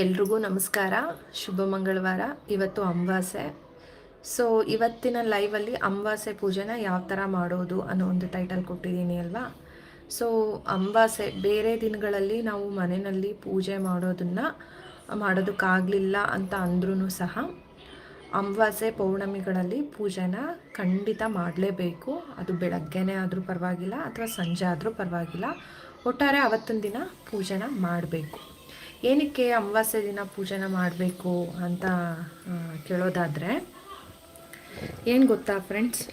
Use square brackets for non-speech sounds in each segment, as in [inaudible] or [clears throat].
ಎಲ್ರಿಗೂ ನಮಸ್ಕಾರ. ಶುಭ ಮಂಗಳವಾರ. ಇವತ್ತು ಅಂಬಾಸೆ ಸೊ ಇವತ್ತಿನ ಲೈವಲ್ಲಿ ಅಂಬಾಸೆ ಪೂಜೆನ ಯಾವ ಥರ ಮಾಡೋದು ಅನ್ನೋ ಒಂದು ಟೈಟಲ್ ಕೊಟ್ಟಿದ್ದೀನಿ ಅಲ್ವಾ? ಸೊ ಅಂಬಾಸೆ ಬೇರೆ ದಿನಗಳಲ್ಲಿ ನಾವು ಮನೆಯಲ್ಲಿ ಪೂಜೆ ಮಾಡೋದನ್ನು ಮಾಡೋದಕ್ಕಾಗಲಿಲ್ಲ ಅಂತ ಅಂದ್ರೂ ಸಹ ಅಂಬಾಸೆ ಪೌರ್ಣಮಿಗಳಲ್ಲಿ ಪೂಜೆನ ಖಂಡಿತ ಮಾಡಲೇಬೇಕು. ಅದು ಬೆಳಗ್ಗೆನೇ ಆದರೂ ಪರವಾಗಿಲ್ಲ, ಅಥವಾ ಸಂಜೆ ಆದರೂ ಪರವಾಗಿಲ್ಲ. ಒಟ್ಟಾರೆ ಅವತ್ತಿನ ದಿನ ಪೂಜೆನ ಮಾಡಬೇಕು. ಏನಕ್ಕೆ ಅಮಾವಾಸ್ಯೆ ದಿನ ಪೂಜೆನ ಮಾಡಬೇಕು ಅಂತ ಕೇಳೋದಾದರೆ, ಏನು ಗೊತ್ತಾ ಫ್ರೆಂಡ್ಸ್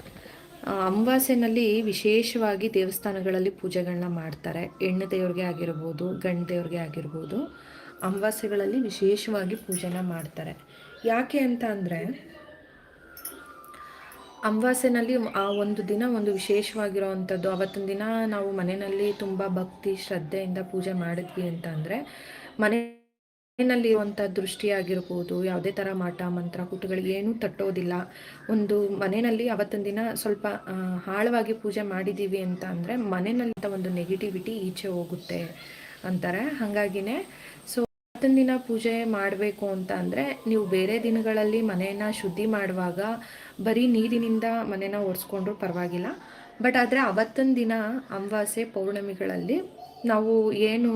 ಅಮಾವಾಸ್ಯೆನಲ್ಲಿ ವಿಶೇಷವಾಗಿ ದೇವಸ್ಥಾನಗಳಲ್ಲಿ ಪೂಜೆಗಳನ್ನ ಮಾಡ್ತಾರೆ. ಹೆಣ್ಣು ದೇವ್ರಿಗೆ ಆಗಿರ್ಬೋದು, ಗಂಡು ದೇವ್ರಿಗೆ ಆಗಿರ್ಬೋದು, ಅಮಾವಾಸ್ಯೆಗಳಲ್ಲಿ ವಿಶೇಷವಾಗಿ ಪೂಜೆನ ಮಾಡ್ತಾರೆ. ಯಾಕೆ ಅಂತ ಅಂದರೆ, ಅಮಾವಾಸ್ಯೆನಲ್ಲಿ ಆ ಒಂದು ದಿನ ಒಂದು ವಿಶೇಷವಾಗಿರೋ ಅವತ್ತಿನ ದಿನ ನಾವು ಮನೆಯಲ್ಲಿ ತುಂಬ ಭಕ್ತಿ, ಶ್ರದ್ಧೆಯಿಂದ ಪೂಜೆ ಮಾಡಿದ್ವಿ ಅಂತ ಅಂದರೆ ಮನೆಯಲ್ಲಿರುವಂಥ ದೃಷ್ಟಿ ಆಗಿರ್ಬೋದು ಯಾವುದೇ ಥರ ಮಾಟ, ಮಂತ್ರ, ಕುಟುಗಳಿಗೆ ಏನೂ ತಟ್ಟೋದಿಲ್ಲ. ಒಂದು ಮನೆಯಲ್ಲಿ ಅವತ್ತೊಂದು ದಿನ ಸ್ವಲ್ಪ ಆಳವಾಗಿ ಪೂಜೆ ಮಾಡಿದ್ದೀವಿ ಅಂತ ಅಂದರೆ ಮನೆಯಲ್ಲಿ ಒಂದು ನೆಗೆಟಿವಿಟಿ ಈಚೆ ಹೋಗುತ್ತೆ ಅಂತಾರೆ. ಹಾಗಾಗಿನೇ ಸೊ ಅವತ್ತೊಂದು ದಿನ ಪೂಜೆ ಮಾಡಬೇಕು ಅಂತ ಅಂದರೆ ನೀವು ಬೇರೆ ದಿನಗಳಲ್ಲಿ ಮನೆಯನ್ನು ಶುದ್ಧಿ ಮಾಡುವಾಗ ಬರೀ ನೀರಿನಿಂದ ಮನೆನ ಒರೆಸ್ಕೊಂಡ್ರೂ ಪರವಾಗಿಲ್ಲ. ಬಟ್ ಆದರೆ ಅವತ್ತಿನ ದಿನ ಅಮಾವಾಸ್ಯೆ ಪೌರ್ಣಮಿಗಳಲ್ಲಿ ನಾವು ಏನು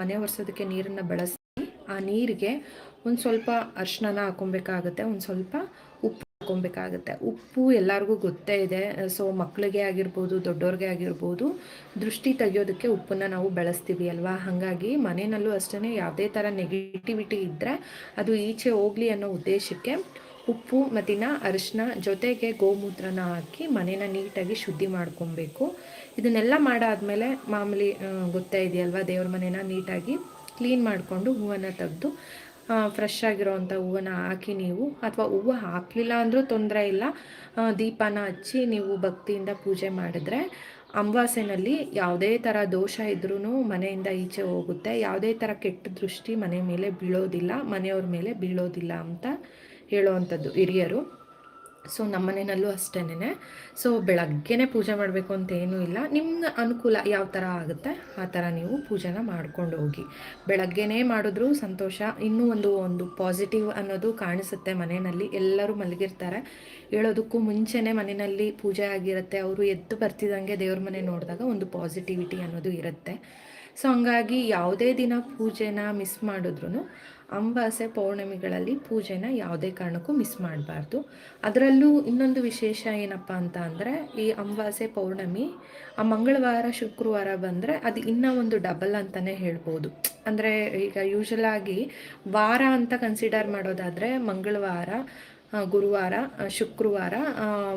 ಮನೆ ಒರೆಸೋದಕ್ಕೆ ನೀರನ್ನು ಬಳಸಿ ಆ ನೀರಿಗೆ ಒಂದು ಸ್ವಲ್ಪ ಅರ್ಶಿನ ಹಾಕೊಬೇಕಾಗುತ್ತೆ, ಒಂದು ಸ್ವಲ್ಪ ಉಪ್ಪು ಹಾಕೊಬೇಕಾಗುತ್ತೆ. ಉಪ್ಪು ಎಲ್ಲರಿಗೂ ಗೊತ್ತೇ ಇದೆ. ಸೊ ಮಕ್ಕಳಿಗೆ ಆಗಿರ್ಬೋದು ದೊಡ್ಡವ್ರಿಗೆ ಆಗಿರ್ಬೋದು, ದೃಷ್ಟಿ ತೆಗಿಯೋದಕ್ಕೆ ಉಪ್ಪನ್ನು ನಾವು ಬಳಸ್ತೀವಿ ಅಲ್ವಾ? ಹಾಗಾಗಿ ಮನೆಯಲ್ಲೂ ಅಷ್ಟೇ ಯಾವುದೇ ಥರ ನೆಗೆಟಿವಿಟಿ ಇದ್ದರೆ ಅದು ಈಚೆ ಹೋಗಲಿ ಅನ್ನೋ ಉದ್ದೇಶಕ್ಕೆ ಉಪ್ಪು ಮತ್ತಿನ ಅರಿಶಿನ ಜೊತೆಗೆ ಗೋಮೂತ್ರನ ಹಾಕಿ ಮನೇನ ನೀಟಾಗಿ ಶುದ್ಧಿ ಮಾಡ್ಕೊಬೇಕು. ಇದನ್ನೆಲ್ಲ ಮಾಡಾದಮೇಲೆ ಮಾಮೂಲಿ ಗೊತ್ತೇ ಇದೆಯಲ್ವ, ದೇವ್ರ ಮನೇನ ನೀಟಾಗಿ ಕ್ಲೀನ್ ಮಾಡಿಕೊಂಡು ಹೂವನ್ನು ತೆಗೆದು ಫ್ರೆಶ್ ಆಗಿರೋವಂಥ ಹೂವನ್ನು ಹಾಕಿ ನೀವು, ಅಥವಾ ಹೂವು ಹಾಕಲಿಲ್ಲ ಅಂದರೂ ತೊಂದರೆ ಇಲ್ಲ ದೀಪನ ಹಚ್ಚಿ ನೀವು ಭಕ್ತಿಯಿಂದ ಪೂಜೆ ಮಾಡಿದ್ರೆ ಅಮಾವಾಸ್ಯೆನಲ್ಲಿ ಯಾವುದೇ ಥರ ದೋಷ ಇದ್ರೂ ಮನೆಯಿಂದ ಈಚೆ ಹೋಗುತ್ತೆ. ಯಾವುದೇ ಥರ ಕೆಟ್ಟ ದೃಷ್ಟಿ ಮನೆ ಮೇಲೆ ಬೀಳೋದಿಲ್ಲ, ಮನೆಯವ್ರ ಮೇಲೆ ಬೀಳೋದಿಲ್ಲ ಅಂತ ಹೇಳೋವಂಥದ್ದು ಹಿರಿಯರು. ಸೊ ನಮ್ಮ ಮನೆಯಲ್ಲೂ ಅಷ್ಟೇನೆ. ಸೊ ಬೆಳಗ್ಗೆನೇ ಪೂಜೆ ಮಾಡಬೇಕು ಅಂತ ಏನೂ ಇಲ್ಲ. ನಿಮ್ಮ ಅನುಕೂಲ ಯಾವ ಥರ ಆಗುತ್ತೆ, ಆ ಥರ ನೀವು ಪೂಜೆನ ಮಾಡ್ಕೊಂಡು ಹೋಗಿ. ಬೆಳಗ್ಗೆನೇ ಮಾಡಿದ್ರು ಸಂತೋಷ. ಇನ್ನೂ ಒಂದು ಒಂದು ಪಾಸಿಟಿವ್ ಅನ್ನೋದು ಕಾಣಿಸುತ್ತೆ ಮನೆಯಲ್ಲಿ. ಎಲ್ಲರೂ ಮಲಗಿರ್ತಾರೆ. ಹೇಳೋದಕ್ಕೂ ಮುಂಚೆನೇ ಮನೆಯಲ್ಲಿ ಪೂಜೆ ಆಗಿರುತ್ತೆ. ಅವರು ಎದ್ದು ಬರ್ತಿದ್ದಂಗೆ ದೇವ್ರ ಮನೆ ನೋಡಿದಾಗ ಒಂದು ಪಾಸಿಟಿವಿಟಿ ಅನ್ನೋದು ಇರುತ್ತೆ. ಸೊ ಹಂಗಾಗಿ ಯಾವುದೇ ದಿನ ಪೂಜೆನ ಮಿಸ್ ಮಾಡಿದ್ರು ಅಮಾವಾಸ್ಯೆ ಪೌರ್ಣಮಿಗಳಲ್ಲಿ ಪೂಜೆನ ಯಾವುದೇ ಕಾರಣಕ್ಕೂ ಮಿಸ್ ಮಾಡಬಾರ್ದು. ಅದರಲ್ಲೂ ಇನ್ನೊಂದು ವಿಶೇಷ ಏನಪ್ಪ ಅಂತ ಅಂದರೆ ಈ ಅಂಬಾಸೆ ಪೌರ್ಣಮಿ ಆ ಮಂಗಳವಾರ, ಶುಕ್ರವಾರ ಬಂದರೆ ಅದು ಇನ್ನೂ ಒಂದು ಡಬಲ್ ಅಂತಲೇ ಹೇಳ್ಬೋದು. ಅಂದರೆ ಈಗ ಯೂಶಲಾಗಿ ವಾರ ಅಂತ ಕನ್ಸಿಡರ್ ಮಾಡೋದಾದರೆ ಮಂಗಳವಾರ ಗುರುವಾರ ಶುಕ್ರವಾರ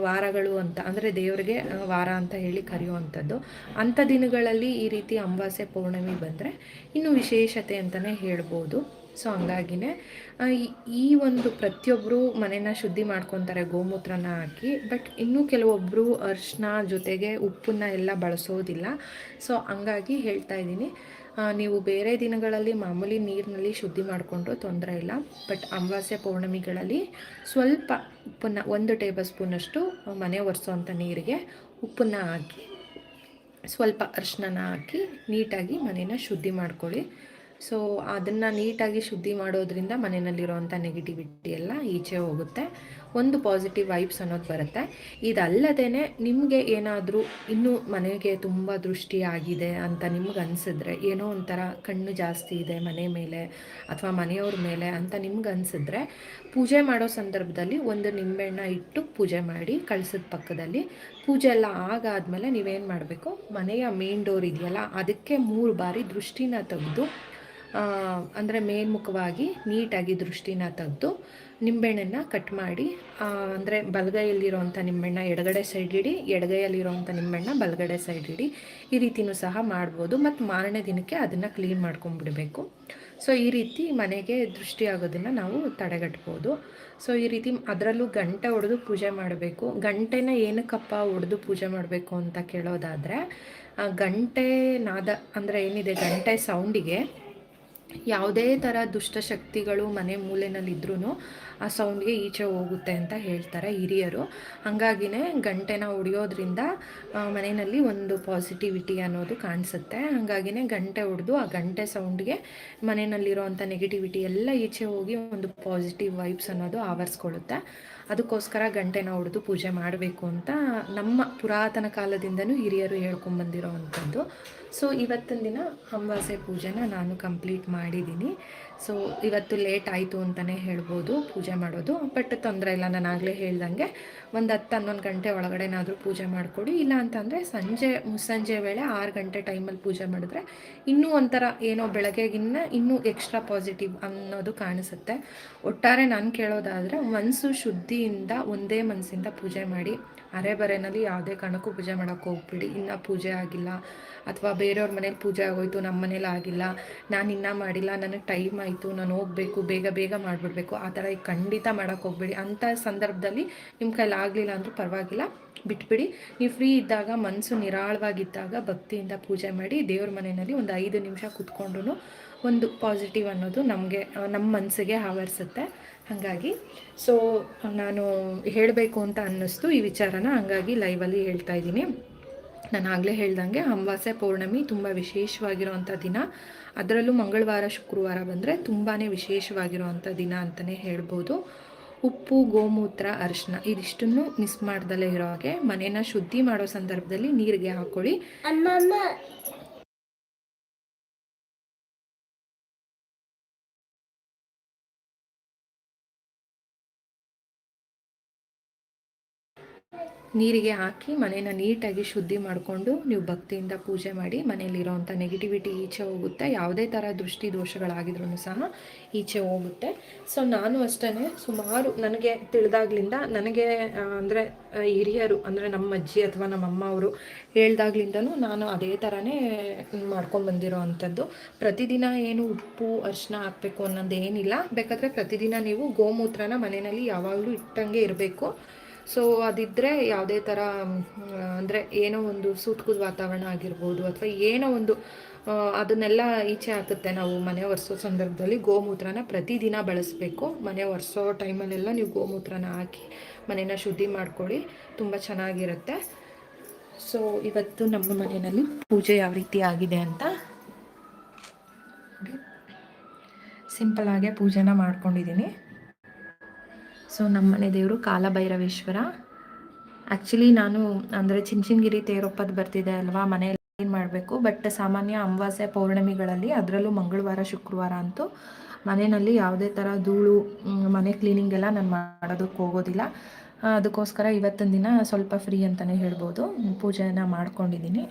ವಾರಗಳು ಅಂತ ಅಂದರೆ ದೇವರಿಗೆ ವಾರ ಅಂತ ಹೇಳಿ ಕರೆಯುವಂಥದ್ದು. ಅಂಥ ದಿನಗಳಲ್ಲಿ ಈ ರೀತಿ ಅಂಬಾಸೆ ಪೌರ್ಣಮಿ ಬಂದರೆ ಇನ್ನೂ ವಿಶೇಷತೆ ಅಂತಲೇ ಹೇಳ್ಬೋದು. ಸೊ ಹಂಗಾಗಿನೇ ಈ ಒಂದು ಪ್ರತಿಯೊಬ್ಬರು ಮನೇನ ಶುದ್ಧಿ ಮಾಡ್ಕೊತಾರೆ ಗೋಮೂತ್ರನ ಹಾಕಿ ಬಟ್ ಇನ್ನೂ ಕೆಲವೊಬ್ಬರು ಅರ್ಶಿನ ಜೊತೆಗೆ ಉಪ್ಪನ್ನ ಎಲ್ಲ ಬಳಸೋದಿಲ್ಲ. ಸೊ ಹಂಗಾಗಿ ಹೇಳ್ತಾ ಇದ್ದೀನಿ ನೀವು ಬೇರೆ ದಿನಗಳಲ್ಲಿ ಮಾಮೂಲಿ ನೀರಿನಲ್ಲಿ ಶುದ್ಧಿ ಮಾಡಿಕೊಂಡ್ರು ತೊಂದರೆ ಇಲ್ಲ ಬಟ್ ಅಮಾವಾಸ್ಯೆ ಪೌರ್ಣಮಿಗಳಲ್ಲಿ ಸ್ವಲ್ಪ ಉಪ್ಪನ್ನು, ಒಂದು ಟೇಬಲ್ ಸ್ಪೂನಷ್ಟು ಮನೆ ಒರೆಸೋವಂಥ ನೀರಿಗೆ ಉಪ್ಪನ್ನು ಹಾಕಿ, ಸ್ವಲ್ಪ ಅರ್ಶಿನ ಹಾಕಿ ನೀಟಾಗಿ ಮನೇನ ಶುದ್ಧಿ ಮಾಡ್ಕೊಳ್ಳಿ. ಸೊ ಅದನ್ನು ನೀಟಾಗಿ ಶುದ್ಧಿ ಮಾಡೋದ್ರಿಂದ ಮನೆಯಲ್ಲಿರುವಂಥ ನೆಗೆಟಿವಿಟಿ ಎಲ್ಲ ಈಚೆ ಹೋಗುತ್ತೆ. ಒಂದು ಪಾಸಿಟಿವ್ ವೈಬ್ಸ್ ಅನ್ನೋದು ಬರುತ್ತೆ. ಇದಲ್ಲದೇ ನಿಮಗೆ ಏನಾದರೂ ಇನ್ನೂ ಮನೆಗೆ ತುಂಬ ದೃಷ್ಟಿ ಆಗಿದೆ ಅಂತ ನಿಮ್ಗೆ ಅನಿಸಿದ್ರೆ, ಏನೋ ಒಂಥರ ಕಣ್ಣು ಜಾಸ್ತಿ ಇದೆ ಮನೆ ಮೇಲೆ ಅಥವಾ ಮನೆಯವ್ರ ಮೇಲೆ ಅಂತ ನಿಮ್ಗೆ ಅನಿಸಿದ್ರೆ, ಪೂಜೆ ಮಾಡೋ ಸಂದರ್ಭದಲ್ಲಿ ಒಂದು ನಿಂಬೆಹಣ್ಣ ಇಟ್ಟು ಪೂಜೆ ಮಾಡಿ ಕಳಿಸಿದ ಪಕ್ಕದಲ್ಲಿ ಪೂಜೆ ಎಲ್ಲ ಆಗಾದಮೇಲೆ ನೀವೇನು ಮಾಡಬೇಕು? ಮನೆಯ ಮೇನ್ ಡೋರ್ ಇದೆಯಲ್ಲ, ಅದಕ್ಕೆ ಮೂರು ಬಾರಿ ದೃಷ್ಟಿನ ತೆಗೆದು ಅಂದರೆ ಮೇಲ್ಮುಖವಾಗಿ ನೀಟಾಗಿ ದೃಷ್ಟಿನ ತೆಗೆದು ನಿಂಬೆಹಣ್ಣನ್ನು ಕಟ್ ಮಾಡಿ ಅಂದರೆ ಬಲಗೈಯಲ್ಲಿರೋವಂಥ ನಿಂಬೆಹಣ್ಣ ಎಡಗಡೆ ಸೈಡ್ ಇಡಿ ಎಡಗೈಯಲ್ಲಿರೋವಂಥ ನಿಂಬೆಹಣ್ಣ ಬಲಗಡೆ ಸೈಡ್ ಇಡಿ, ಈ ರೀತಿಯೂ ಸಹ ಮಾಡ್ಬೋದು. ಮತ್ತು ಮಾರನೇ ದಿನಕ್ಕೆ ಅದನ್ನು ಕ್ಲೀನ್ ಮಾಡ್ಕೊಂಡ್ಬಿಡಬೇಕು. ಸೊ ಈ ರೀತಿ ಮನೆಗೆ ದೃಷ್ಟಿ ಆಗೋದನ್ನು ನಾವು ತಡೆಗಟ್ಬೋದು. ಸೊ ಈ ರೀತಿ ಅದರಲ್ಲೂ ಗಂಟೆ ಹೊಡೆದು ಪೂಜೆ ಮಾಡಬೇಕು. ಗಂಟೆನ ಏನಕ್ಕಪ್ಪ ಹೊಡೆದು ಪೂಜೆ ಮಾಡಬೇಕು ಅಂತ ಕೇಳೋದಾದರೆ ಗಂಟೆ ನಾದ ಅಂದರೆ ಏನಿದೆ, ಗಂಟೆ ಸೌಂಡಿಗೆ ಯಾವುದೇ ಥರ ದುಷ್ಟಶಕ್ತಿಗಳು ಮನೆ ಮೂಲೆಯಲ್ಲಿದ್ರೂ ಆ ಸೌಂಡ್ಗೆ ಈಚೆ ಹೋಗುತ್ತೆ ಅಂತ ಹೇಳ್ತಾರೆ ಹಿರಿಯರು. ಹಾಗಾಗಿನೇ ಗಂಟೆನ ಹೊಡೆಯೋದ್ರಿಂದ ಮನೆಯಲ್ಲಿ ಒಂದು ಪಾಸಿಟಿವಿಟಿ ಅನ್ನೋದು ಕಾಣಿಸುತ್ತೆ. ಹಾಗಾಗಿನೇ ಗಂಟೆ ಹೊಡೆದು ಆ ಗಂಟೆ ಸೌಂಡ್ಗೆ ಮನೆಯಲ್ಲಿರೋವಂಥ ನೆಗೆಟಿವಿಟಿ ಎಲ್ಲ ಈಚೆ ಹೋಗಿ ಒಂದು ಪಾಸಿಟಿವ್ ವೈಬ್ಸ್ ಅನ್ನೋದು ಆವರಿಸ್ಕೊಳ್ಳುತ್ತೆ. ಅದಕ್ಕೋಸ್ಕರ ಗಂಟೆನ ಹೊಡೆದು ಪೂಜೆ ಮಾಡಬೇಕು ಅಂತ ನಮ್ಮ ಪುರಾತನ ಕಾಲದಿಂದನೂ ಹಿರಿಯರು ಹೇಳ್ಕೊಂಬಂದಿರೋ ಅಂಥದ್ದು. ಸೊ ಇವತ್ತಿನ ದಿನ ಅಮಾವಾಸ್ಯೆ ಪೂಜೆನ ನಾನು ಕಂಪ್ಲೀಟ್ ಮಾಡಿದ್ದೀನಿ. ಸೊ ಇವತ್ತು ಲೇಟ್ ಆಯಿತು ಅಂತಲೇ ಹೇಳ್ಬೋದು, ಪೂಜೆ ಮಾಡೋದು. ಬಟ್ ತೊಂದರೆ ಇಲ್ಲ, ನಾನು ಆಗಲೇ ಹೇಳ್ದಂಗೆ ಒಂದು ಹತ್ತು ಹನ್ನೊಂದು ಗಂಟೆ ಒಳಗಡೆನಾದರೂ ಪೂಜೆ ಮಾಡಿಕೊಡಿ. ಇಲ್ಲ ಅಂತಂದರೆ ಸಂಜೆ ಸಂಜೆ ವೇಳೆ ಆರು ಗಂಟೆ ಟೈಮಲ್ಲಿ ಪೂಜೆ ಮಾಡಿದ್ರೆ ಇನ್ನೂ ಒಂಥರ ಏನೋ ಬೆಳಗ್ಗೆಗಿನ್ನ ಇನ್ನೂ ಎಕ್ಸ್ಟ್ರಾ ಪಾಸಿಟಿವ್ ಅನ್ನೋದು ಕಾಣಿಸುತ್ತೆ. ಒಟ್ಟಾರೆ ನಾನು ಕೇಳೋದಾದರೆ ಮನಸ್ಸು ಶುದ್ಧಿಯಿಂದ, ಒಂದೇ ಮನಸ್ಸಿಂದ ಪೂಜೆ ಮಾಡಿ ಅರೆ ಬರೆನಲ್ಲಿ ಯಾವುದೇ ಕಾರಣಕ್ಕೂ ಪೂಜೆ ಮಾಡೋಕ್ಕೆ ಹೋಗ್ಬಿಡಿ. ಇನ್ನೂ ಪೂಜೆ ಆಗಿಲ್ಲ. ಅಥವಾ ಬೇರೆಯವ್ರ ಮನೇಲಿ ಪೂಜೆ ಆಗೋಯ್ತು, ನಮ್ಮ ಮನೇಲಿ ಆಗಿಲ್ಲ. ನಾನು ಇನ್ನೂ ಮಾಡಿಲ್ಲ, ನನಗೆ ಟೈಮ್ ಆಯಿತು, ನಾನು ಹೋಗಬೇಕು, ಬೇಗ ಬೇಗ ಮಾಡಿಬಿಡ್ಬೇಕು. ಆ ಥರ ಈಗ ಖಂಡಿತ ಮಾಡೋಕ್ಕೆ ಹೋಗ್ಬಿಡಿ. ಅಂಥ ಸಂದರ್ಭದಲ್ಲಿ ನಿಮ್ಮ ಕೈಲಿ ಆಗಲಿಲ್ಲ ಅಂದರೂ ಪರವಾಗಿಲ್ಲ. ಬಿಟ್ಬಿಡಿ. ನೀವು ಫ್ರೀ ಇದ್ದಾಗ ಮನಸ್ಸು ನಿರಾಳವಾಗಿದ್ದಾಗ ಭಕ್ತಿಯಿಂದ ಪೂಜೆ ಮಾಡಿ ದೇವ್ರ ಮನೆಯಲ್ಲಿ ಒಂದು ಐದು ನಿಮಿಷ ಕೂತ್ಕೊಂಡು ಒಂದು ಪಾಸಿಟಿವ್ ಅನ್ನೋದು ನಮಗೆ ನಮ್ಮ ಮನಸ್ಸಿಗೆ ಆವರಿಸುತ್ತೆ. ಹಾಗಾಗಿ ಸೊ ನಾನು ಹೇಳಬೇಕು ಅಂತ ಅನ್ನಿಸ್ತು. ಈ ವಿಚಾರನ ಹಾಗಾಗಿ ಲೈವಲ್ಲಿ ಹೇಳ್ತಾ ಇದ್ದೀನಿ. ನಾನು ಆಗಲೇ ಹೇಳ್ದಂಗೆ, ಅಮಾವಾಸ್ಯೆ ಪೌರ್ಣಮಿ ತುಂಬ ವಿಶೇಷವಾಗಿರೋವಂಥ ದಿನ. ಅದರಲ್ಲೂ ಮಂಗಳವಾರ, ಶುಕ್ರವಾರ ಬಂದರೆ ತುಂಬಾ ವಿಶೇಷವಾಗಿರುವಂಥ ದಿನ ಅಂತಲೇ ಹೇಳ್ಬೋದು. ಉಪ್ಪು, ಗೋಮೂತ್ರ, ಅರಿಶಿನ ಇದಿಷ್ಟನ್ನು ಮಿಸ್ ಮಾಡ್ದಲೇ ಇರೋ ಹಾಗೆ ಮನೇನ ಶುದ್ಧಿ ಮಾಡೋ ಸಂದರ್ಭದಲ್ಲಿ ನೀರಿಗೆ ಹಾಕ್ಕೊಳ್ಳಿ ನೀರಿಗೆ ಹಾಕಿ ಮನೇನ ನೀಟಾಗಿ ಶುದ್ಧಿ ಮಾಡಿಕೊಂಡು ನೀವು ಭಕ್ತಿಯಿಂದ ಪೂಜೆ ಮಾಡಿ ಮನೆಯಲ್ಲಿರೋವಂಥ ನೆಗೆಟಿವಿಟಿ ಈಚೆ ಹೋಗುತ್ತೆ. ಯಾವುದೇ ಥರ ದೃಷ್ಟಿ ದೋಷಗಳಾಗಿದ್ರೂ ಸಹ ಈಚೆ ಹೋಗುತ್ತೆ. ಸೊ ನಾನು ಅಷ್ಟೇ ಸುಮಾರು ನನಗೆ ತಿಳಿದಾಗ್ಲಿಂದ ನನಗೆ ಅಂದರೆ ಹಿರಿಯರು, ಅಂದರೆ ನಮ್ಮ ಅಜ್ಜಿ ಅಥವಾ ನಮ್ಮ ಅಮ್ಮ ಅವರು ಹೇಳ್ದಾಗ್ಲಿಂದನೂ ನಾನು ಅದೇ ಥರನೇ ಮಾಡ್ಕೊಂಡ್ಬಂದಿರೋ ಅಂಥದ್ದು. ಪ್ರತಿದಿನ ಏನು ಉಪ್ಪು, ಅರಿಶಿನ ಹಾಕಬೇಕು ಅನ್ನೋದೇನಿಲ್ಲ. ಬೇಕಾದರೆ ಪ್ರತಿದಿನ ನೀವು ಗೋಮೂತ್ರನ ಮನೆಯಲ್ಲಿ ಯಾವಾಗಲೂ ಇಟ್ಟಂಗೆ ಇರಬೇಕು. ಸೊ ಅದಿದ್ದರೆ ಯಾವುದೇ ಥರ ಅಂದರೆ ಏನೋ ಒಂದು ಸೂತ್ಕುದ ವಾತಾವರಣ ಆಗಿರ್ಬೋದು ಅಥವಾ ಏನೋ ಒಂದು ಅದನ್ನೆಲ್ಲ ಈಚೆ ಹಾಕುತ್ತೆ ನಾವು ಮನೆ ಒರೆಸೋ ಸಂದರ್ಭದಲ್ಲಿ ಗೋಮೂತ್ರನ ಪ್ರತಿದಿನ ಬಳಸಬೇಕು. ಮನೆ ಒರೆಸೋ ಟೈಮಲ್ಲೆಲ್ಲ ನೀವು ಗೋಮೂತ್ರನ ಹಾಕಿ ಮನೇನ ಶುದ್ಧಿ ಮಾಡ್ಕೊಳ್ಳಿ. ತುಂಬ ಚೆನ್ನಾಗಿರುತ್ತೆ. ಸೊ ಇವತ್ತು ನಮ್ಮ ಮನೆಯಲ್ಲಿ ಪೂಜೆ ಯಾವ ರೀತಿ ಆಗಿದೆ ಅಂತ ಸಿಂಪಲ್ ಆಗೇ ಪೂಜೆನ ಮಾಡ್ಕೊಂಡಿದ್ದೀನಿ. ಸೊ ನಮ್ಮ ಮನೆ ದೇವರು ಕಾಲಭೈರವೇಶ್ವರ. ಆ್ಯಕ್ಚುಲಿ ನಾನು, ಅಂದರೆ ಚಿಂಚಿನಗಿರಿ ತೇರೊಪ್ಪದ ಬರ್ತಿದೆ ಅಲ್ವಾ? ಮನೆಯಲ್ಲಿ ಏನು ಮಾಡಬೇಕು. ಬಟ್ ಸಾಮಾನ್ಯ ಅಮಾವಾಸ್ಯ ಪೌರ್ಣಮಿಗಳಲ್ಲಿ ಅದರಲ್ಲೂ ಮಂಗಳವಾರ, ಶುಕ್ರವಾರ ಅಂತೂ ಮನೆಯಲ್ಲಿ ಯಾವುದೇ ಥರ ಧೂಳು ಮನೆ ಕ್ಲೀನಿಂಗ್ ಎಲ್ಲ ನಾನು ಮಾಡೋದಕ್ಕೆ ಹೋಗೋದಿಲ್ಲ. ಅದಕ್ಕೋಸ್ಕರ ಇವತ್ತಿನ ದಿನ ಸ್ವಲ್ಪ ಫ್ರೀ ಅಂತಲೇ ಹೇಳ್ಬೋದು. ಪೂಜೆಯನ್ನು ಮಾಡ್ಕೊಂಡಿದ್ದೀನಿ.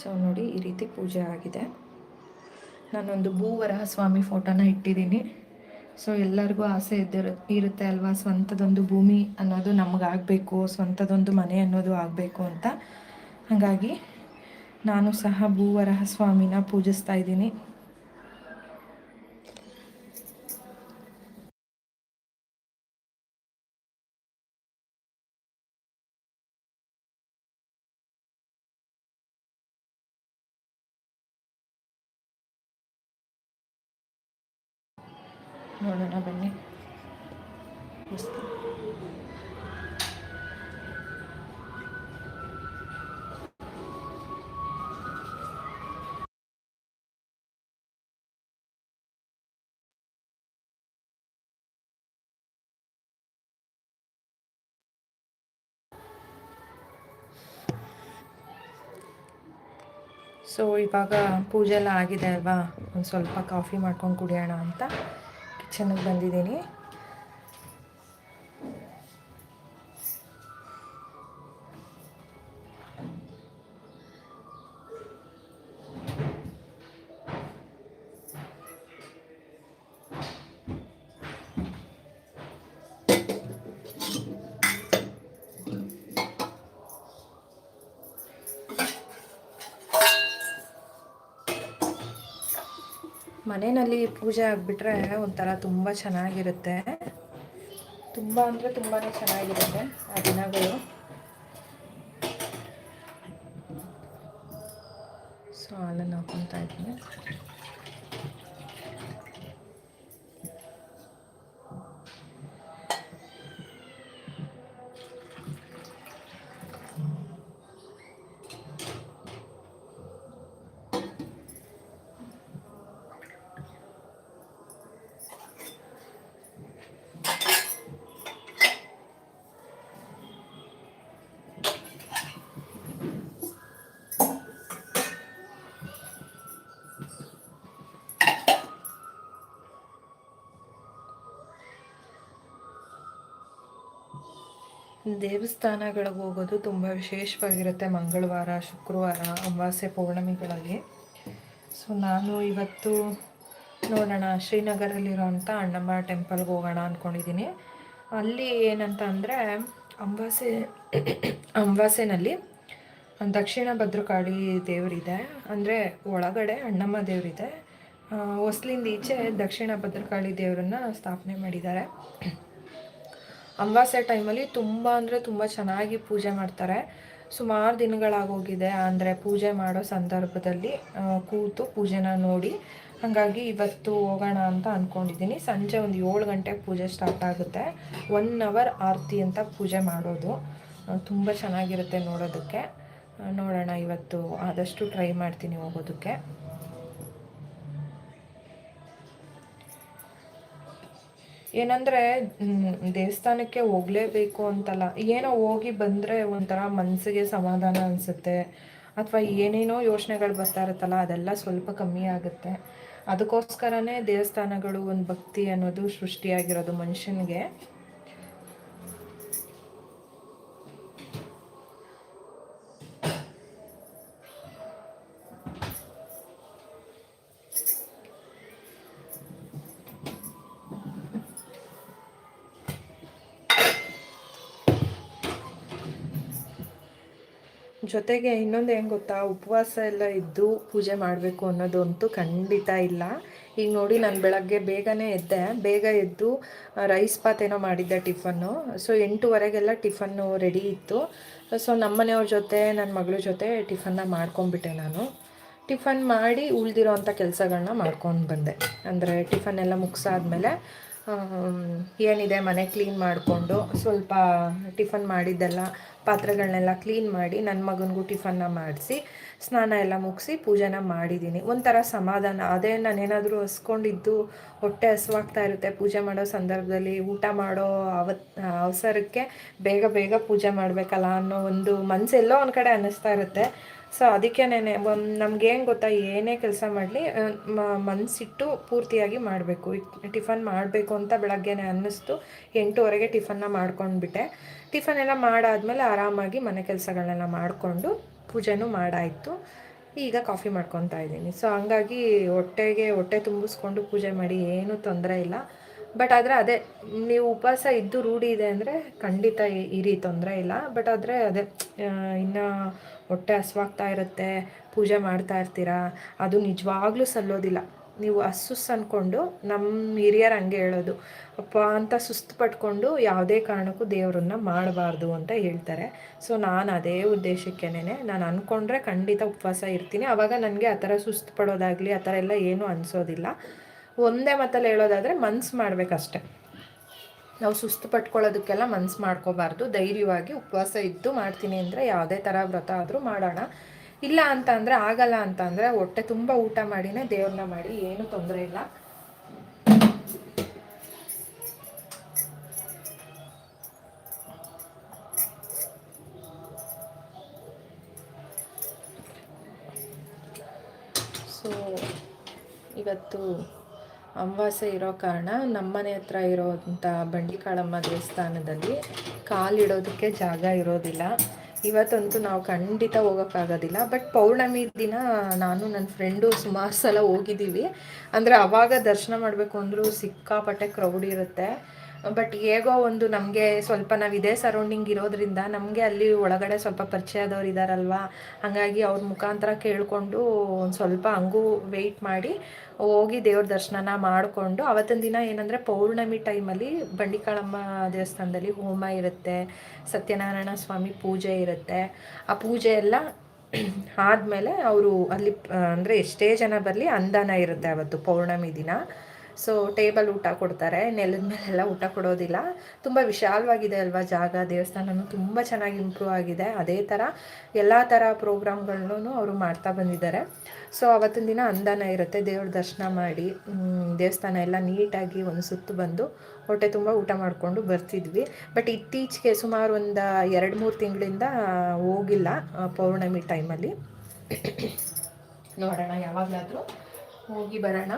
ಸೊ ನೋಡಿ ಈ ರೀತಿ ಪೂಜೆ ಆಗಿದೆ. ನಾನೊಂದು ಭೂವರಹ ಸ್ವಾಮಿ ಫೋಟೋನ ಇಟ್ಟಿದ್ದೀನಿ. ಸೊ ಎಲ್ಲರಿಗೂ ಆಸೆ ಇದ್ದಿರು, ಇರುತ್ತೆ ಅಲ್ವಾ? ಸ್ವಂತದೊಂದು ಭೂಮಿ ಅನ್ನೋದು ನಮಗಾಗಬೇಕು, ಸ್ವಂತದೊಂದು ಮನೆ ಅನ್ನೋದು ಆಗಬೇಕು ಅಂತ. ಹಾಗಾಗಿ, ನಾನು ಸಹ ಭೂವರಹ ಸ್ವಾಮಿನ ಪೂಜಿಸ್ತಾ ಇದ್ದೀನಿ. ನೋಡೋಣ ಬನ್ನಿ. ಸೊ ಇವಾಗ ಪೂಜೆ ಎಲ್ಲ ಆಗಿದೆ ಅಲ್ವಾ? ಒಂದು ಸ್ವಲ್ಪ ಕಾಫಿ ಮಾಡ್ಕೊಂಡು ಕುಡಿಯೋಣ ಅಂತ. ಕಿಚನ್ಗೆ ಬಂದಿದ್ದೀನಿ. ಮನೆಯಲ್ಲಿ ಪೂಜೆ ಆಗಿಬಿಟ್ರೆ ಒಂಥರ ತುಂಬ ಚೆನ್ನಾಗಿರುತ್ತೆ. ತುಂಬ ಅಂದರೆ ತುಂಬಾ ಚೆನ್ನಾಗಿರುತ್ತೆ ಆ ದಿನಗಳು. ಸೊ ಹಾಲನ್ನು ಹಾಕೊತಾ ಇದ್ದೀನಿ. ದೇವಸ್ಥಾನಗಳಿಗೆ ಹೋಗೋದು ತುಂಬ ವಿಶೇಷವಾಗಿರುತ್ತೆ ಮಂಗಳವಾರ, ಶುಕ್ರವಾರ, ಅಮಾವಾಸ್ಯೆ ಪೌರ್ಣಮಿಗಳಲ್ಲಿ. ಸೊ ನಾನು ಇವತ್ತು ನೋಡೋಣ ಶ್ರೀನಗರಲ್ಲಿರೋಂಥ ಅಣ್ಣಮ್ಮ ಟೆಂಪಲ್ಗೆ ಹೋಗೋಣ ಅಂದ್ಕೊಂಡಿದ್ದೀನಿ ಅಲ್ಲಿ ಏನಂತ ಅಂದರೆ ಅಮಾವಾಸ್ಯೆ, ಅಮಾವಾಸ್ಯೆನಲ್ಲಿ ದಕ್ಷಿಣ ಭದ್ರಕಾಳಿ ದೇವರಿದೆ. ಅಂದರೆ ಒಳಗಡೆ ಅಣ್ಣಮ್ಮ ದೇವರಿದೆ. ಹೊಸ್ಲಿಂದ ಈಚೆ ದಕ್ಷಿಣ ಭದ್ರಕಾಳಿ ದೇವರನ್ನ ಸ್ಥಾಪನೆ ಮಾಡಿದ್ದಾರೆ. ಅಮಾವಾಸ್ಯೆ ಟೈಮಲ್ಲಿ ತುಂಬ ಅಂದರೆ ತುಂಬ ಚೆನ್ನಾಗಿ ಪೂಜೆ ಮಾಡ್ತಾರೆ. ಸುಮಾರು ದಿನಗಳಾಗೋಗಿದೆ ಅಂದರೆ ಪೂಜೆ ಮಾಡೋ ಸಂದರ್ಭದಲ್ಲಿ ಕೂತು ಪೂಜೆನ ನೋಡಿ, ಹಾಗಾಗಿ ಇವತ್ತು ಹೋಗೋಣ ಅಂತ ಅಂದ್ಕೊಂಡಿದ್ದೀನಿ ಸಂಜೆ ಒಂದು ಏಳು ಗಂಟೆಗೆ ಪೂಜೆ ಸ್ಟಾರ್ಟ್ ಆಗುತ್ತೆ. ಒನ್ ಅವರ್ ಆರತಿ ಅಂತ ಪೂಜೆ ಮಾಡೋದು. ತುಂಬ ಚೆನ್ನಾಗಿರುತ್ತೆ ನೋಡೋದಕ್ಕೆ. ನೋಡೋಣ ಇವತ್ತು ಆದಷ್ಟು ಟ್ರೈ ಮಾಡ್ತೀನಿ ಹೋಗೋದಕ್ಕೆ. ಏನಂದರೆ ದೇವಸ್ಥಾನಕ್ಕೆ ಹೋಗಲೇಬೇಕು ಅಂತಲ್ಲ. ಏನೋ ಹೋಗಿ ಬಂದರೆ ಒಂಥರ ಮನಸ್ಸಿಗೆ ಸಮಾಧಾನ ಅನಿಸುತ್ತೆ. ಅಥವಾ ಏನೇನೋ ಯೋಚನೆಗಳು ಬರ್ತಾ ಇರುತ್ತಲ್ಲ, ಅದೆಲ್ಲ ಸ್ವಲ್ಪ ಕಮ್ಮಿ ಆಗುತ್ತೆ. ಅದಕ್ಕೋಸ್ಕರನೇ ದೇವಸ್ಥಾನಗಳು ಒಂದು ಭಕ್ತಿ ಅನ್ನೋದು ಸೃಷ್ಟಿಯಾಗಿರೋದು ಮನುಷ್ಯನಿಗೆ. ಜೊತೆಗೆ ಇನ್ನೊಂದು ಏನು ಗೊತ್ತಾ? ಉಪವಾಸ ಎಲ್ಲ ಇದ್ದು ಪೂಜೆ ಮಾಡಬೇಕು ಅನ್ನೋದಂತೂ ಖಂಡಿತ ಇಲ್ಲ. ಈಗ ನೋಡಿ ನಾನು ಬೆಳಗ್ಗೆ ಬೇಗನೆ ಎದ್ದೆ. ಬೇಗ ಎದ್ದು ರೈಸ್ ಪಾತ್ ಏನೋ ಮಾಡಿದ್ದೆ ಟಿಫನ್ನು. ಸೊ ಎಂಟೂವರೆಗೆಲ್ಲ ಟಿಫನ್ನು ರೆಡಿ ಇತ್ತು. ಸೊ ನಮ್ಮನೆಯವ್ರ ಜೊತೆ ನನ್ನ ಮಗಳ ಜೊತೆ ಟಿಫನ್ನ ಮಾಡ್ಕೊಂಬಿಟ್ಟೆ ನಾನು. ಟಿಫನ್ ಮಾಡಿ ಉಳಿದಿರೋ ಅಂಥ ಕೆಲಸಗಳನ್ನ ಮಾಡ್ಕೊಂಡು ಬಂದೆ. ಅಂದರೆ ಟಿಫನ್ ಎಲ್ಲ ಮುಗಿಸಾದ್ಮೇಲೆ ಏನಿದೆ ಮನೆ ಕ್ಲೀನ್ ಮಾಡಿಕೊಂಡು ಸ್ವಲ್ಪ ಟಿಫನ್ ಮಾಡಿದ್ದೆಲ್ಲ ಪಾತ್ರೆಗಳನ್ನೆಲ್ಲ ಕ್ಲೀನ್ ಮಾಡಿ ನನ್ನ ಮಗನಿಗೂ ಟಿಫನ್ನ ಮಾಡಿಸಿ, ಸ್ನಾನ ಎಲ್ಲ ಮುಗಿಸಿ ಪೂಜೆನ ಮಾಡಿದ್ದೀನಿ ಒಂಥರ ಸಮಾಧಾನ. ಅದೇ ನಾನೇನಾದರೂ ಹಸ್ಕೊಂಡಿದ್ದು ಹೊಟ್ಟೆ ಹಸುವಾಗ್ತಾ ಇರುತ್ತೆ ಪೂಜೆ ಮಾಡೋ ಸಂದರ್ಭದಲ್ಲಿ, ಊಟ ಮಾಡೋ ಅವತ್, ಅವಸರಕ್ಕೆ ಬೇಗ ಬೇಗ ಪೂಜೆ ಮಾಡಬೇಕಲ್ಲ ಅನ್ನೋ ಒಂದು ಮನಸ್ಸೆಲ್ಲೋ ಒಂದು ಕಡೆ ಅನ್ನಿಸ್ತಾ ಇರುತ್ತೆ. ಸೊ ಅದಕ್ಕೆ ಏನು ಗೊತ್ತಾ, ಏನೇ ಕೆಲಸ ಮಾಡಲಿ ಮನಸ್ಸಿಟ್ಟು ಪೂರ್ತಿಯಾಗಿ ಮಾಡಬೇಕು. ಟಿಫನ್ ಮಾಡಬೇಕು ಅಂತ ಬೆಳಗ್ಗೆನೇ ಅನ್ನಿಸ್ತು. ಎಂಟುವರೆಗೆ ಟಿಫನ್ನ ಮಾಡ್ಕೊಂಡ್ಬಿಟ್ಟೆ. ಟಿಫನ್ ಎಲ್ಲ ಮಾಡಾದಮೇಲೆ ಆರಾಮಾಗಿ ಮನೆ ಕೆಲಸಗಳನ್ನೆಲ್ಲ ಮಾಡಿಕೊಂಡು ಪೂಜೆನೂ ಮಾಡಾಯಿತು. ಈಗ ಕಾಫಿ ಮಾಡ್ಕೊತಾ ಇದ್ದೀನಿ. ಸೊ ಹಂಗಾಗಿ ಹೊಟ್ಟೆಗೆ, ಹೊಟ್ಟೆ ತುಂಬಿಸ್ಕೊಂಡು ಪೂಜೆ ಮಾಡಿ ಏನೂ ತೊಂದರೆ ಇಲ್ಲ. ಬಟ್ ಆದರೆ ಅದೇ, ನೀವು ಉಪವಾಸ ಇದ್ದು ರೂಢಿ ಇದೆ ಅಂದರೆ ಖಂಡಿತ ಇರಿ ತೊಂದರೆ ಇಲ್ಲ. ಬಟ್ ಆದರೆ ಅದೇ ಇನ್ನು ಹೊಟ್ಟೆ ಹಸ್ವಾಗ್ತಾ ಇರುತ್ತೆ, ಪೂಜೆ ಮಾಡ್ತಾ ಇರ್ತೀರಾ? ಅದು ನಿಜವಾಗ್ಲೂ ಸಲ್ಲೋದಿಲ್ಲ. ನೀವು ಅಸ್ಸುಸ್ ಅಂದ್ಕೊಂಡು ನಮ್ಮ ಹಿರಿಯರು ಹಂಗೆ ಹೇಳೋದು, ಅಪ್ಪ ಅಂತ ಸುಸ್ತು ಪಟ್ಕೊಂಡು ಯಾವುದೇ ಕಾರಣಕ್ಕೂ ದೇವರನ್ನ ಮಾಡಬಾರ್ದು ಅಂತ ಹೇಳ್ತಾರೆ. ಸೊ, ನಾನು ಅದೇ ಉದ್ದೇಶಕ್ಕೇನೆ ನಾನು ಅಂದ್ಕೊಂಡ್ರೆ ಖಂಡಿತ ಉಪವಾಸ ಇರ್ತೀನಿ. ಆವಾಗ ನನಗೆ ಆ ಥರ ಸುಸ್ತು ಪಡೋದಾಗಲಿ, ಆ ಥರ ಎಲ್ಲ ಏನೂ ಅನಿಸೋದಿಲ್ಲ. ಒಂದೇ ಮತ್ತಲ್ಲಿ ಹೇಳೋದಾದರೆ ಮನ್ಸು ಮಾಡಬೇಕಷ್ಟೆ. ನಾವು ಸುಸ್ತು ಪಟ್ಕೊಳ್ಳೋದಕ್ಕೆಲ್ಲ ಮನ್ಸು ಮಾಡ್ಕೋಬಾರ್ದು. ಧೈರ್ಯವಾಗಿ ಉಪವಾಸ ಇದ್ದು ಮಾಡ್ತೀನಿ ಅಂದರೆ ಯಾವುದೇ ಥರ ವ್ರತ ಆದರೂ ಮಾಡೋಣ. ಇಲ್ಲ ಅಂತ ಅಂದರೆ ಆಗಲ್ಲ ಅಂತ ಅಂದರೆ ಹೊಟ್ಟೆ ತುಂಬ ಊಟ ಮಾಡಿನೇ ದೇವ್ರನ್ನ ಮಾಡಿ, ಏನೂ ತೊಂದರೆ ಇಲ್ಲ. ಸೊ ಇವತ್ತು ಅಮಾವಾಸ್ಯೆ ಇರೋ ಕಾರಣ ನಮ್ಮನೆ ಹತ್ರ ಇರೋವಂಥ ಬಂಡಿಕಾಳಮ್ಮ ದೇವಸ್ಥಾನದಲ್ಲಿ ಕಾಲಿಡೋದಕ್ಕೆ ಜಾಗ ಇರೋದಿಲ್ಲ. ಇವತ್ತಂತೂ ನಾವು ಖಂಡಿತ ಹೋಗೋಕ್ಕಾಗೋದಿಲ್ಲ. ಬಟ್ ಪೌರ್ಣಮಿ ದಿನ ನಾನು ನನ್ನ ಫ್ರೆಂಡು ಸುಮಾರು ಸಲ ಹೋಗಿದ್ದೀವಿ. ಅಂದರೆ ಅವಾಗ ದರ್ಶನ ಮಾಡಬೇಕು ಅಂದರೂ ಸಿಕ್ಕಾಪಟ್ಟೆ ಕ್ರೌಡ್ ಇರುತ್ತೆ. ಬಟ್ ಹೇಗೋ ಒಂದು ನಮಗೆ ಸ್ವಲ್ಪ ನಾವು ಇದೇ ಸರೌಂಡಿಂಗ್ ಇರೋದ್ರಿಂದ ನಮಗೆ ಅಲ್ಲಿ ಒಳಗಡೆ ಸ್ವಲ್ಪ ಪರಿಚಯದವ್ರು ಇದ್ದಾರಲ್ವಾ ಹಾಗಾಗಿ ಅವ್ರ ಮುಖಾಂತರ ಕೇಳಿಕೊಂಡು ಒಂದು ಸ್ವಲ್ಪ ಹಂಗೂ ವೆಯ್ಟ್ ಮಾಡಿ ಹೋಗಿ ದೇವ್ರ ದರ್ಶನನ ಮಾಡಿಕೊಂಡು ಅವತ್ತಿನ ದಿನ ಏನಂದರೆ ಪೌರ್ಣಮಿ ಟೈಮಲ್ಲಿ ಬಂಡಿಕಾಳಮ್ಮ ದೇವಸ್ಥಾನದಲ್ಲಿ ಹೋಮ ಇರುತ್ತೆ, ಸತ್ಯನಾರಾಯಣ ಸ್ವಾಮಿ ಪೂಜೆ ಇರುತ್ತೆ. ಆ ಪೂಜೆ ಎಲ್ಲ [clears throat] ಆದಮೇಲೆ ಅವರು ಅಲ್ಲಿ, ಅಂದರೆ ಎಷ್ಟೇ ಜನ ಬರಲಿ ಅಂದಾನ ಇರುತ್ತೆ ಅವತ್ತು ಪೌರ್ಣಮಿ ದಿನ. ಸೊ ಟೇಬಲ್ ಊಟ ಕೊಡ್ತಾರೆ. ನೆಲದ ಮೇಲೆಲ್ಲ ಊಟ ಕೊಡೋದಿಲ್ಲ. ತುಂಬ ವಿಶಾಲವಾಗಿದೆ ಅಲ್ವಾ ಜಾಗ. ದೇವಸ್ಥಾನನೂ ತುಂಬ ಚೆನ್ನಾಗಿ ಇಂಪ್ರೂವ್ ಆಗಿದೆ. ಅದೇ ಥರ ಎಲ್ಲ ಥರ ಪ್ರೋಗ್ರಾಮ್ಗಳನ್ನೂ ಅವರು ಮಾಡ್ತಾ ಬಂದಿದ್ದಾರೆ. ಸೊ ಅವತ್ತಿನ ದಿನ ಅಂದಾನ ಇರುತ್ತೆ. ದೇವ್ರ ದರ್ಶನ ಮಾಡಿ ದೇವಸ್ಥಾನ ಎಲ್ಲ ನೀಟಾಗಿ ಒಂದು ಸುತ್ತು ಬಂದು ಹೊಟ್ಟೆ ತುಂಬ ಊಟ ಮಾಡಿಕೊಂಡು ಬರ್ತಿದ್ವಿ. ಬಟ್ ಇತ್ತೀಚೆಗೆ ಸುಮಾರು ಒಂದು ಎರಡು ಮೂರು ತಿಂಗಳಿಂದ ಹೋಗಿಲ್ಲ ಪೌರ್ಣಮಿ ಟೈಮಲ್ಲಿ ನೋಡೋಣ ಯಾವಾಗಲಾದರೂ. ಹೋಗಿ ಬರೋಣ.